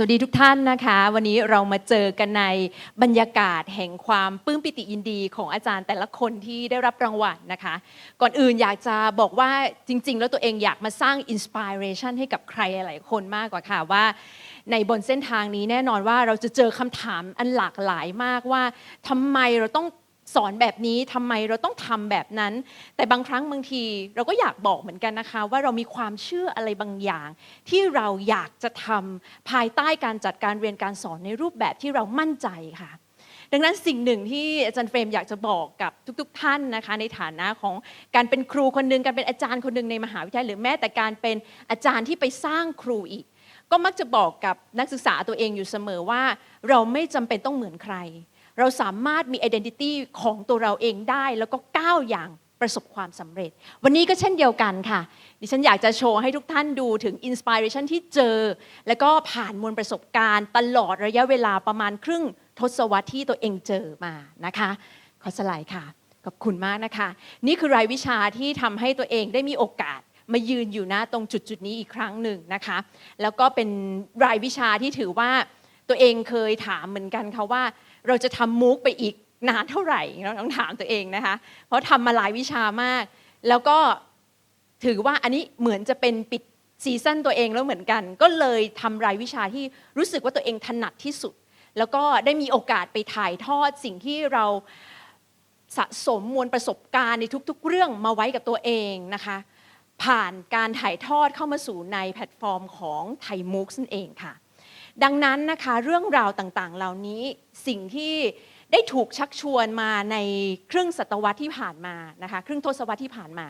สวัสดีทุกท่านนะคะ วันนี้เรามาเจอกันในบรรยากาศแห่งความปลื้มปิติยินดีของอาจารย์แต่ละคนที่ได้รับรางวัลนะคะ ก่อนอื่นอยากจะบอกว่าจริง ๆ แล้วตัวเองอยากมาสร้างอินสปิเรชันให้กับใครหลายคนมากกว่าค่ะว่าในบนเส้นทางนี้แน่นอนว่าเราจะเจอคำถามอันหลากหลายมากว่าทำไมเราต้อง สอนแบบนี้ทำไมเราต้องทำแบบนั้น แต่บางครั้งบางทีเราก็อยากบอกเหมือนกันนะคะ ว่าเรามีความเชื่ออะไรบางอย่าง ที่เราอยากจะทำภายใต้การจัดการเรียนการสอนในรูปแบบที่เรามั่นใจค่ะ ดังนั้นสิ่งหนึ่งที่อาจารย์เฟรมอยากจะบอกกับทุกๆท่านนะคะ ในฐานะของการเป็นครูคนหนึ่งการเป็นอาจารย์คนหนึ่งในมหาวิทยาลัยหรือแม้แต่การเป็นอาจารย์ที่ไปสร้างครูอีก ก็มักจะบอกกับนักศึกษาตัวเองอยู่เสมอว่า เราไม่จำเป็นต้องเหมือนใคร เราสามารถมี identity ของตัวเราเองได้ แล้วก็ก้าวอย่างประสบความสำเร็จ วันนี้ก็เช่นเดียวกันค่ะ ดิฉันอยากจะโชว์ให้ทุกท่านดูถึง inspiration ที่เจอ แล้วก็ผ่านมวลประสบการณ์ ตลอดระยะเวลาประมาณครึ่งทศวรรษที่ตัวเองเจอมานะคะ ขอสไลด์ค่ะ ขอบคุณมากนะคะ นี่คือรายวิชาที่ทำให้ตัวเองได้มีโอกาสมายืนอยู่น้าตรงจุดจุดนี้อีกครั้งหนึ่งนะคะ แล้วก็เป็นรายวิชาที่ถือว่าตัวเองเคยถามเหมือนกันค่ะว่า เราจะทำมุกไปอีกนานเท่าไหร่เราต้องถามตัวเองนะคะ เพราะทำมาหลายวิชามาก แล้วก็ถือว่าอันนี้เหมือนจะเป็นปิดซีซั่นตัวเองแล้วเหมือนกัน ก็เลยทำรายวิชาที่รู้สึกว่าตัวเองถนัดที่สุด แล้วก็ได้มีโอกาสไปถ่ายทอดสิ่งที่เราสะสมมวลประสบการณ์ในทุก ๆ เรื่องมาไว้กับตัวเองนะคะ ผ่านการถ่ายทอดเข้ามาสู่ในแพลตฟอร์มของไทยมุกนั่นเองค่ะ ดังนั้นนะคะเรื่องราวต่างๆ เหล่านี้สิ่งที่ได้ถูกชักชวนมาในครึ่งศตวรรษที่ผ่านมานะคะครึ่งทศวรรษที่ผ่านมา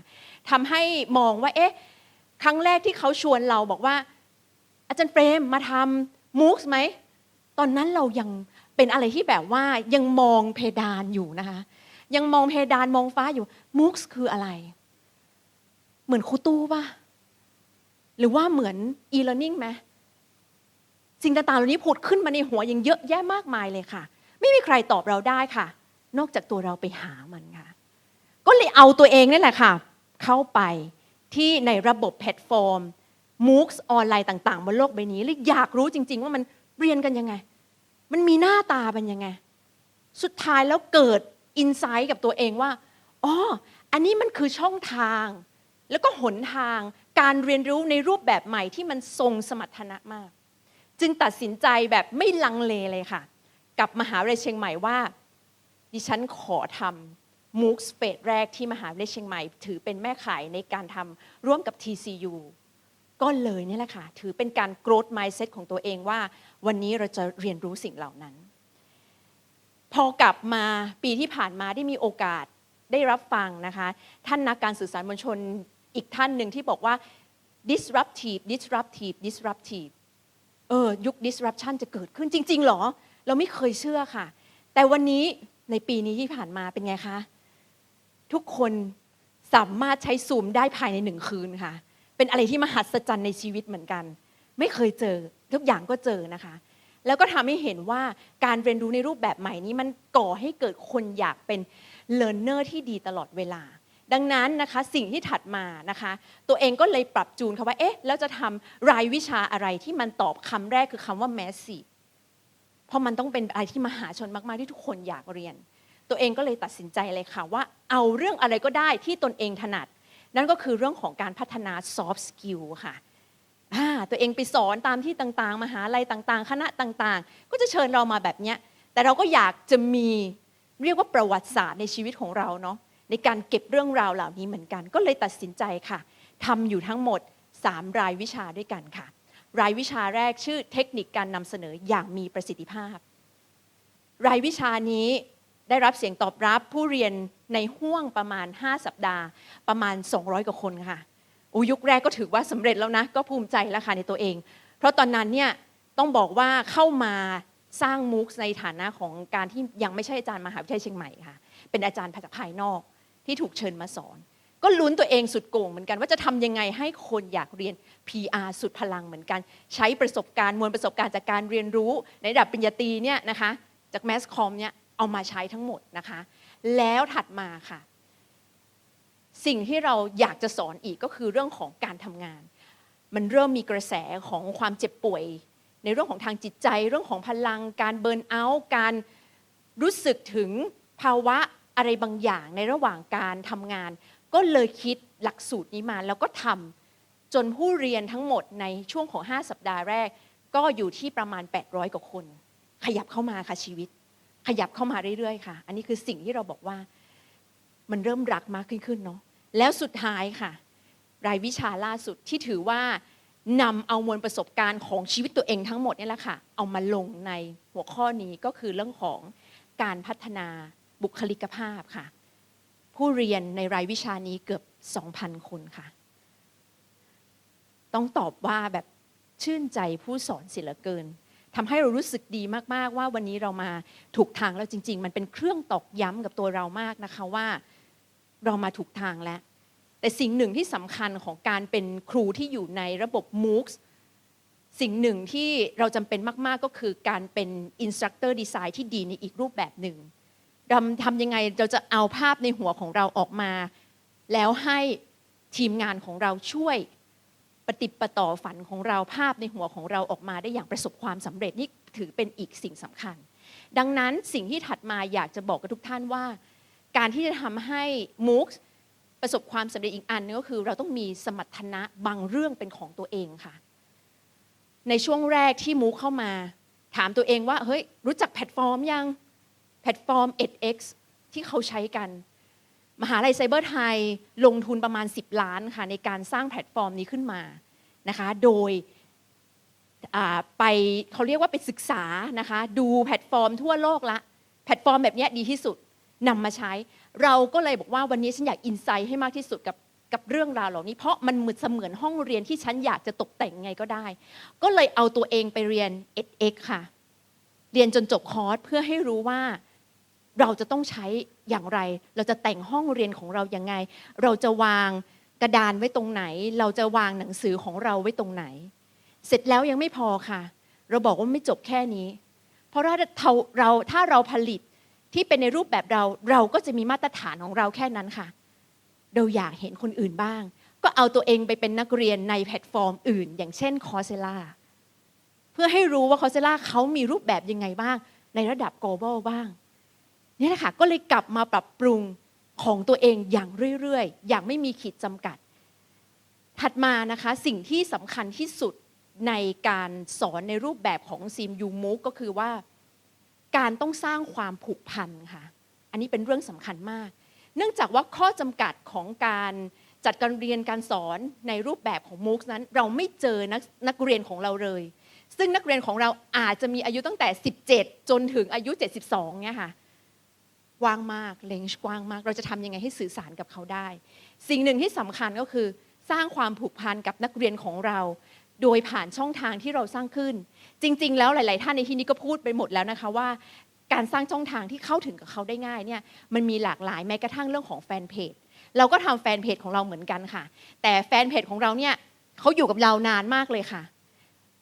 ทำให้มองว่าเอ๊ะครั้งแรกที่เขาชวนเราบอกว่า อาจารย์เฟรมมาทำมูกไหมตอนนั้นเรายังเป็นอะไรที่แบบว่ายังมองเพดานอยู่นะคะยังมองเพดานมองฟ้าอยู่มูกคืออะไร เหมือนคูตู้ป่ะหรือว่าเหมือน e-learning ไหม สิ่งต่างๆเหล่านี้ผุดขึ้นมาในหัวยังเยอะแยะมากมายเลยค่ะ ไม่มีใครตอบเราได้ค่ะ นอกจากตัวเราไปหามันค่ะ ก็เลยเอาตัวเองนี่แหละค่ะ เข้าไปที่ในระบบแพลตฟอร์ม MOOCs ออนไลน์ต่างๆบนโลกใบนี้เลยอยากรู้จริง ๆ ว่ามันเรียนกันยังไง มันมีหน้าตาเป็นยังไง สุดท้ายแล้วเกิดอินไซต์กับตัวเองว่าอ๋ออันนี้มันคือช่องทาง แล้วก็หนทางการเรียนรู้ในรูปแบบใหม่ที่มันทรงสมรรถนะมาก จึงตัดสินใจแบบไม่ลังเลเลยค่ะ กับมหาวิทยาลัยเชียงใหม่ว่า ดิฉันขอทำมูกสเปดแรกที่มหาวิทยาลัยเชียงใหม่ ถือเป็นแม่ขายในการทำร่วมกับ TCU ก็เลยนี่แหละค่ะ ถือเป็นการ growth mindset ของตัวเองว่า วันนี้เราจะเรียนรู้สิ่งเหล่านั้น พอกลับมาปีที่ผ่านมาได้มีโอกาสได้รับฟังนะคะ ท่านนักการสื่อสารมวลชนอีกท่านหนึ่งที่บอกว่า disruptive disruptive disruptive เออยุค disruption จะเกิดขึ้นจริง ๆ หรอ เราไม่เคยเชื่อค่ะ แต่วันนี้ในปีนี้ที่ผ่านมาเป็นไงคะ ทุกคนสามารถใช้ซูมได้ภายในหนึ่งคืนค่ะ เป็นอะไรที่มหัศจรรย์ในชีวิตเหมือนกัน ไม่เคยเจอ ทุกอย่างก็เจอนะคะ แล้วก็ทำให้เห็นว่าการเรียนรู้ในรูปแบบใหม่นี้มันก่อให้เกิดคนอยากเป็น learner ที่ดีตลอดเวลา ดังนั้นนะคะสิ่งที่ถัดมานะคะ ตัวเองก็เลยปรับจูนค่ะว่าเอ๊ะแล้วจะทำรายวิชาอะไรที่มันตอบคำแรกคือคำว่า massive เพราะมันต้องเป็นอะไรที่มหาชนมาก ๆ ที่ทุกคนอยากเรียน ตัวเองก็เลยตัดสินใจเลยค่ะว่าเอาเรื่องอะไรก็ได้ที่ตนเองถนัด นั่นก็คือเรื่องของการพัฒนา soft skill ค่ะตัวเองไปสอนตามที่ต่าง ๆ มหาลัยต่าง ๆ คณะต่าง ๆ ก็จะเชิญเรามาแบบเนี้ยแต่เราก็อยากจะมีเรียกว่าประวัติศาสตร์ในชีวิตของเราเนาะ ในการเก็บเรื่องราวเหล่านี้เหมือนกัน ก็เลยตัดสินใจค่ะทำอยู่ทั้งหมด 3 รายวิชาด้วยกันค่ะ รายวิชาแรกชื่อเทคนิคการนำเสนออย่างมีประสิทธิภาพ รายวิชานี้ได้รับเสียงตอบรับผู้เรียนในห่วงประมาณ 5 สัปดาห์ ประมาณ 200 กว่าคนค่ะอุยุคแรกก็ถือว่าสำเร็จแล้วนะ ก็ภูมิใจแล้วค่ะในตัวเอง เพราะตอนนั้นเนี่ยต้องบอกว่าเข้ามาสร้างมูกในฐานะของการที่ยังไม่ใช่อาจารย์มหาวิทยาลัยเชียงใหม่ค่ะ เป็นอาจารย์จากภายนอก ที่ถูกเชิญมาสอน ก็ลุ้นตัวเองสุดโก่งเหมือนกัน ว่าจะทำยังไงให้คนอยากเรียน PR สุดพลังเหมือนกัน ใช้ประสบการณ์มวลประสบการณ์จากการเรียนรู้ ในระดับปริญญาตรีเนี่ยนะคะจากแมสคอมเนี่ยเอามาใช้ทั้งหมดนะคะ แล้วถัดมาค่ะ สิ่งที่เราอยากจะสอนอีกก็คือเรื่องของการทำงาน มันเริ่มมีกระแสของความเจ็บป่วย ในเรื่องของทางจิตใจ เรื่องของพลัง การเบิร์นเอาท์การรู้สึกถึงภาวะ อะไรบางอย่างในระหว่างการทำงาน ก็เลยคิดหลักสูตรนี้มา แล้วก็ทำจนผู้เรียนทั้งหมดในช่วงของ 5 สัปดาห์แรก ก็อยู่ที่ประมาณ 800 กว่าคน ขยับเข้ามาค่ะชีวิต ขยับเข้ามาเรื่อยๆค่ะ อันนี้คือสิ่งที่เราบอกว่ามันเริ่มรักมากขึ้นขึ้นเนาะแล้วสุดท้ายค่ะ รายวิชาล่าสุดที่ถือว่านำเอามวลประสบการณ์ของชีวิตตัวเองทั้งหมดนี่แหละค่ะ เอามาลงในหัวข้อนี้ก็คือเรื่องของการพัฒนา บุคลิกภาพค่ะ ผู้เรียนในรายวิชานี้เกือบ 2,000 คนค่ะ ต้องตอบว่าแบบชื่นใจผู้สอนเสียเหลือเกินทำให้เรารู้สึกดีมาก ๆ ว่าวันนี้เรามาถูกทางแล้วจริง ๆ มันเป็นเครื่องตอกย้ำกับตัวเรามากนะคะว่าเรามาถูกทางแล้ว แต่สิ่งหนึ่งที่สำคัญของการเป็นครูที่อยู่ในระบบ MOOCs สิ่งหนึ่งที่เราจำเป็นมาก ๆ ก็คือการเป็น Instructor Design ที่ดีในอีกรูปแบบหนึ่ง เราทำยังไงเราจะเอาภาพในหัวของเราออกมา แล้วให้ทีมงานของเราช่วยปฏิปต่อฝันของเราภาพในหัวของเราออกมาได้อย่างประสบความสำเร็จนี่ถือเป็นอีกสิ่งสำคัญ ดังนั้นสิ่งที่ถัดมาอยากจะบอกกับทุกท่านว่า การที่จะทำให้ MOOC ประสบความสำเร็จอีกอันนึงก็คือ เราต้องมีสมรรถนะบางเรื่องเป็นของตัวเองค่ะ ในช่วงแรกที่มูเข้ามา ถามตัวเองว่าเฮ้ยรู้จักแพลตฟอร์มยัง ลตฟอร์ม edX ที่เขาใช้กัน มหาลัยไซเบอร์ไทยลงทุนประมาณ 10 ล้านค่ะในการสร้างแพลตฟอร์มนี้ขึ้นมานะคะโดยไปเขาเรียกว่าไปศึกษานะคะดูแพลตฟอร์มทั่วโลกละแพลตฟอร์มแบบนี้ดีที่สุดนำมาใช้ เราก็เลยบอกว่าวันนี้ฉันอยากอินไซต์ให้มากที่สุดกับกับเรื่องราวเหล่านี้ เพราะมันเหมือนเสมือนห้องเรียนที่ฉันอยากจะตกแต่งไงก็ได้ ก็เลยเอาตัวเองไปเรียน edX ค่ะ เรียนจนจบคอร์สเพื่อให้รู้ว่า เราจะต้องใช้อย่างไร เราจะแต่งห้องเรียนของเราอย่างไง เราจะวางกระดานไว้ตรงไหน เราจะวางหนังสือของเราไว้ตรงไหน เสร็จแล้วยังไม่พอค่ะ เราบอกว่าไม่จบแค่นี้ เพราะถ้าเราถ้าเราผลิตที่เป็นในรูปแบบเราเราก็จะมีมาตรฐานของเราแค่นั้นค่ะ เราอยากเห็นคนอื่นบ้าง ก็เอาตัวเองไปเป็นนักเรียนในแพลตฟอร์มอื่น อย่างเช่นคอเซล่าเพื่อให้รู้ว่าคอเซล่าเขามีรูปแบบยังไงบ้าง ในระดับ global บ้าง นี่แหละค่ะก็เลยกลับมาปรับปรุงของตัวเองอย่างเรื่อยๆ อย่างไม่มีขีดจำกัด ถัดมานะคะสิ่งที่สำคัญที่สุดในการสอนในรูปแบบของซีมยูมูกก็คือว่าการต้องสร้างความผูกพันค่ะ อันนี้เป็นเรื่องสำคัญมาก เนื่องจากว่าข้อจำกัดของการจัดการเรียนการสอนในรูปแบบของมูกนั้น เราไม่เจอนักนักเรียนของเราเลย ซึ่งนักเรียนของเราอาจจะมีอายุตั้งแต่ 17 จนถึงอายุ 72เนี่ยค่ะ กว้างมากเลนจ์กว้างมาก เราจะทำยังไงให้สื่อสารกับเขาได้ สิ่งหนึ่งที่สำคัญก็คือ สร้างความผูกพันกับนักเรียนของเรา โดยผ่านช่องทางที่เราสร้างขึ้น จริง ๆ แล้วหลาย ๆ ท่านในที่นี้ก็พูดไปหมดแล้วนะคะว่า การสร้างช่องทางที่เข้าถึงกับเขาได้ง่ายเนี่ยมันมีหลากหลายแม้กระทั่งเรื่องของแฟนเพจเราก็ทำแฟนเพจของเราเหมือนกันค่ะ แต่แฟนเพจของเราเนี่ยเขาอยู่กับเรานานมากเลยค่ะ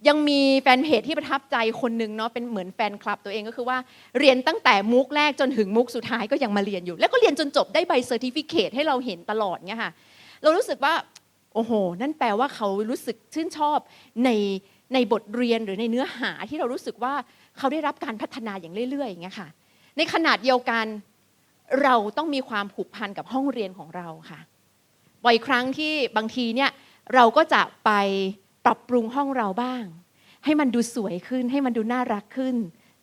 ยังมีแฟนเพจที่ประทับใจคนหนึ่งเนาะเป็นเหมือนแฟนคลับตัวเองก็คือว่าเรียนตั้งแต่มุกแรกจนถึงมุกสุดท้ายก็ยังมาเรียนอยู่ แล้วก็เรียนจนจบได้ใบเซอร์ติฟิเคตให้เราเห็นตลอดเนี่ยค่ะเรารู้สึกว่าโอ้โห นั่นแปลว่าเขารู้สึกชื่นชอบในในบทเรียนหรือในเนื้อหาที่เรารู้สึกว่าเขาได้รับการพัฒนาอย่างเรื่อยๆอย่างเงี้ยค่ะ ในขนาดเดียวกันเราต้องมีความผูกพันกับห้องเรียนของเราค่ะบ่อยครั้งที่บางทีเนี่ยเราก็จะไป ปรับปรุงห้องเราบ้าง ให้มันดูสวยขึ้น ให้มันดูน่ารักขึ้น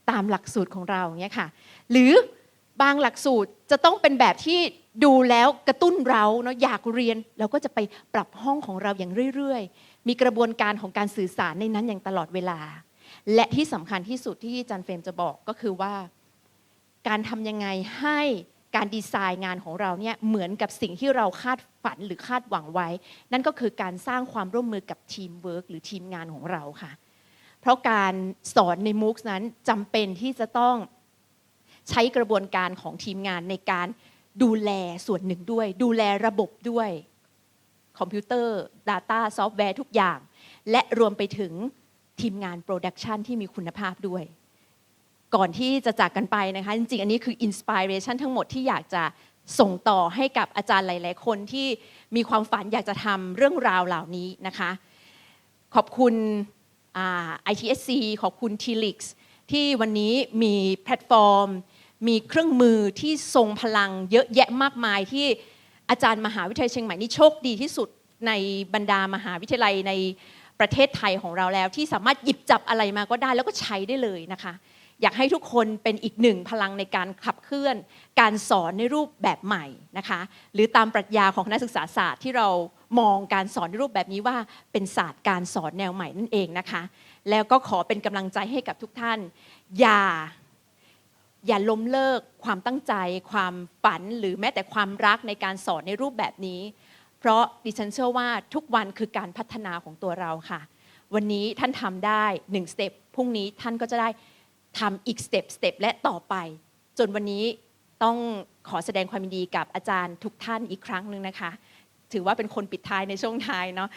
ตามหลักสูตรของเราเนี่ยค่ะ หรือบางหลักสูตรจะต้องเป็นแบบที่ดูแล้วกระตุ้นเราเนาะอยากเรียนเราก็จะไปปรับห้องของเราอย่างเรื่อยๆ มีกระบวนการของการสื่อสารในนั้นอย่างตลอดเวลา และที่สำคัญที่สุดที่จันเฟรมจะบอกก็คือว่า การทำยังไงให้ การดีไซน์งานของเราเนี่ยเหมือนกับสิ่งที่เราคาดฝันหรือคาดหวังไว้ นั่นก็คือการสร้างความร่วมมือกับทีมเวิร์กหรือทีมงานของเราค่ะ เพราะการสอนในมุกนั้นจำเป็นที่จะต้องใช้กระบวนการของทีมงานในการดูแลส่วนหนึ่งด้วย ดูแลระบบด้วย คอมพิวเตอร์ Data ซอฟต์แวร์ทุกอย่าง และรวมไปถึงทีมงานโปรดักชันที่มีคุณภาพด้วย ก่อนที่จะจากกันไปนะคะ จริงๆ อันนี้คืออินสปิเรชันทั้งหมดที่อยากจะส่งต่อให้กับอาจารย์หลาย ๆ คนที่มีความฝันอยากจะทำเรื่องราวเหล่านี้นะคะ ขอบคุณอ่า ITSC ขอบคุณ TLIX ที่วันนี้มีแพลตฟอร์ม มีเครื่องมือที่ทรงพลังเยอะแยะมากมายที่อาจารย์มหาวิทยาลัยเชียงใหม่นี่โชคดีที่สุดในบรรดามหาวิทยาลัยในประเทศไทยของเราแล้ว ที่สามารถหยิบจับอะไรมาก็ได้แล้วก็ใช้ได้เลยนะคะ อยากให้ทุกคนเป็นอีกหนึ่งพลังในการขับเคลื่อน การสอนในรูปแบบใหม่นะคะหรือตามปรัชญาของนักศึกษาศาสตร์ที่เรามองการสอนในรูปแบบนี้ว่าเป็นศาสตร์การสอนแนวใหม่นั่นเองนะคะ แล้วก็ขอเป็นกำลังใจให้กับทุกท่าน อย่าอย่าล้มเลิกความตั้งใจ ความฝันหรือแม้แต่ความรักในการสอนในรูปแบบนี้ เพราะดิฉันเชื่อว่าทุกวันคือการพัฒนาของตัวเราค่ะ วันนี้ท่านทำได้หนึ่งสเต็ปพรุ่งนี้ท่านก็จะได้ ทำอีกสเต็ปสเต็ปและต่อไป จนวันนี้ต้องขอแสดงความยินดีกับอาจารย์ทุกท่านอีกครั้งหนึ่งนะคะ ถือว่าเป็นคนปิดท้ายในช่วงท้ายเนาะ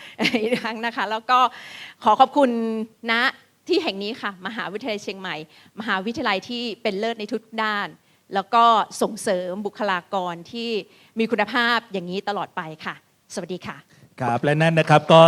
อีกครั้งนะคะ แล้วก็ขอขอบคุณณที่แห่งนี้ค่ะ มหาวิทยาลัยเชียงใหม่ มหาวิทยาลัยที่เป็นเลิศในทุกด้าน แล้วก็ส่งเสริมบุคลากรที่มีคุณภาพอย่างนี้ตลอดไปค่ะ สวัสดีค่ะ ครับและนั่นนะครับก็